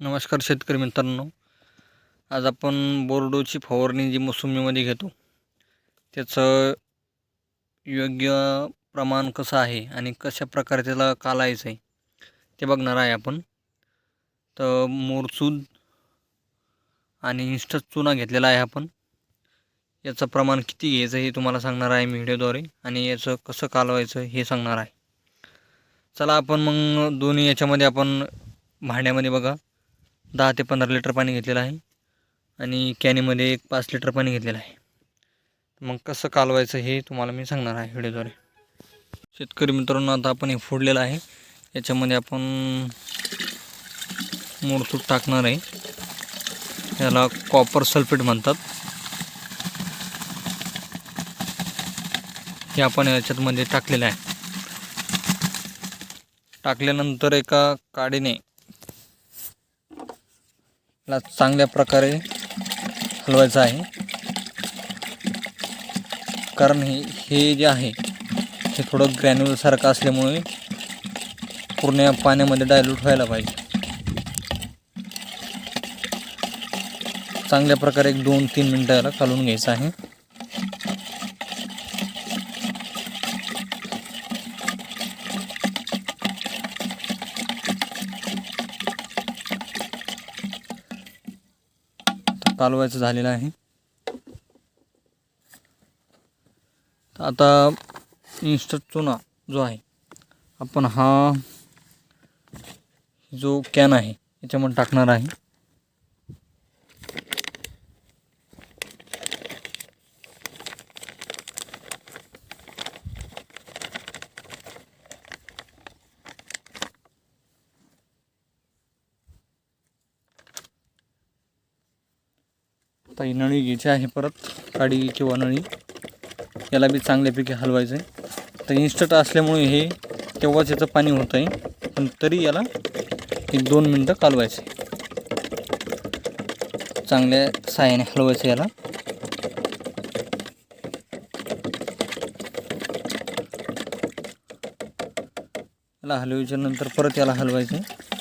नमस्कार शेतकरी मित्रांनो. आज आपण बोर्डोची फवारणी जी मोसंबीमध्ये घेतो त्याचं योग्य प्रमाण कसं आहे आणि कशा प्रकारे त्याला कालायचं आहे ते बघणार आहे आपण. तर मोरचूद आणि इंस्टा चुना घेतलेला आहे आपण. याचं प्रमाण किती घ्यायचं हे तुम्हाला सांगणार आहे मी व्हिडिओद्वारे आणि याचं कसं कालवायचं हे सांगणार आहे. चला आपण मग दोन्ही याच्यामध्ये आपण भांड्यामध्ये बघा. दहा ते पंधरा लिटर पाणी घेतलेलं आहे. आणि कॅनीमध्ये एक पाच लिटर पाणी घेतलेलं आहे. मग कसं कालवायचं हे तुम्हाला मी सांगणार आहे व्हिडिओद्वारे. शेतकरी मित्रांनो आता आपण हे फोडलेलं आहे. याच्यामध्ये आपण मोडसूट टाकणार आहे. याला कॉपर सल्फेट म्हणतात. हे आपण याच्यातमध्ये टाकलेलं आहे. टाकल्यानंतर एका काडीने ला चांगल्या प्रकारे हलवायचं आहे. कारण हे हे जे आहे हे थोडं ग्रॅन्युलसारखं असल्यामुळे पूर्ण या पाण्यामध्ये डायल्यूट व्हायला पाहिजे. चांगल्या प्रकारे एक दोन तीन मिनटं याला कालून घ्यायचं आहे. कालवायचं झालेलं आहे. आता इन्स्टंट चुना जो आहे आपण हा जो कॅन आहे याच्यामध्ये टाकणार आहे. आता ही नळी घ्यायची आहे परत काडी किंवा नळी. याला बी चांगल्यापैकी हलवायचं आहे तर इन्स्टंट असल्यामुळे हे तेव्हाच याचं पाणी होतं आहे पण तरी याला एक दोन मिनटं कालवायचं आहे चांगल्या साह्याने हलवायचं याला. याला हलवायच्या नंतर परत याला हलवायचं आहे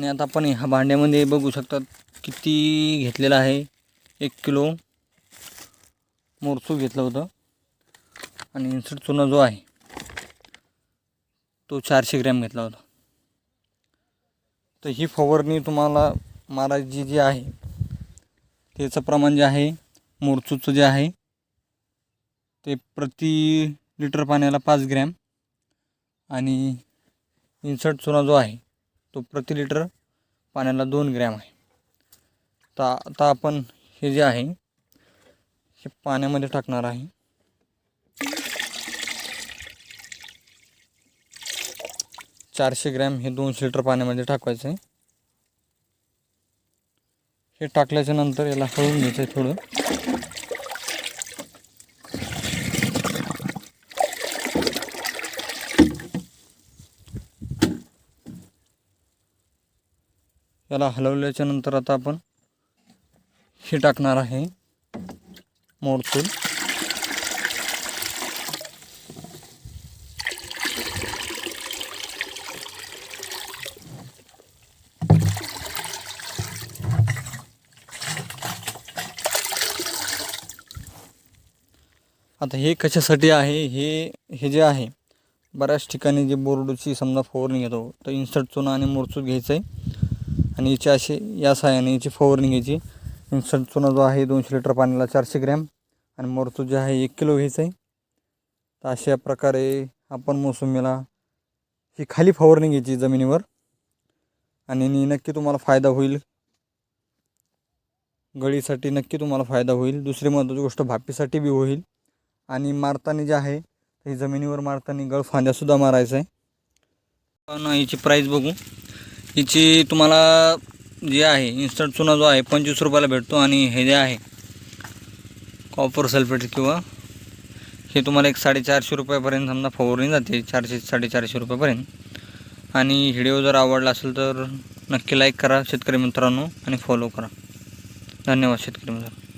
आणि आता आपण ह्या भांड्यामध्ये बघू शकतात किती घेतलेलं आहे. एक किलो मोरसू घेतलं होतं. आणि इन्सट चुना जो आहे तो चारशे ग्रॅम घेतला होता. तर ही फवारणी तुम्हाला मारायची जी आहे त्याचं प्रमाण जे आहे मोरचूचं जे आहे ते प्रति लिटर पाण्याला पाच ग्रॅम. आणि इन्सर्ट चुना जो आहे तो प्रति लिटर पाण्याला दोन ग्रॅम आहे. तर आता आपण हे जे आहे हे पाण्यामध्ये टाकणार आहे. चारशे ग्रॅम हे दोनशे लिटर पाण्यामध्ये टाकायचं आहे. हे टाकल्याच्या नंतर याला हळून घ्यायचं आहे थोडं. याला हलवल्याच्या नंतर आता आपण हे टाकणार आहे. मोडचूल आता हे कशासाठी आहे? हे हे जे आहे बऱ्याच ठिकाणी जे बोर्डची समजा फवारणी घेतो तर इन्स्टंट चुना आणि मोरचूक घ्यायचं आहे आणि याची असे या साहाय्याने याची फवारणी घ्यायची. इन्स्टंट चुना जो आहे दोनशे लिटर पाण्याला चारशे ग्रॅम. आणि मोरचूत जे आहे एक किलो घ्यायचं आहे. तर अशा प्रकारे आपण मोसंबीला ही खाली फवारणी घ्यायची जमिनीवर. आणि नक्की तुम्हाला फायदा होईल. गळीसाठी नक्की तुम्हाला फायदा होईल. दुसरी महत्त्वाची गोष्ट भापीसाठी बी होईल. आणि मारताना जे आहे ही जमिनीवर मारताना गळफांद्यासुद्धा मारायचं आहे. पण याची प्राईस बघू. हिची तुम्हाला जे आहे इन्स्टंट चुना जो आहे पंचवीस रुपयाला भेटतो आणि हे जे आहे कॉपर सल्फेट किंवा हे तुम्हाला एक साडेचारशे रुपयापर्यंत समजा फवारणी जाते चारशे साडेचारशे रुपयापर्यंत. आणि व्हिडिओ जर आवडला असेल तर नक्की लाईक करा शेतकरी मित्रांनो आणि फॉलो करा. धन्यवाद शेतकरी मित्रांनो.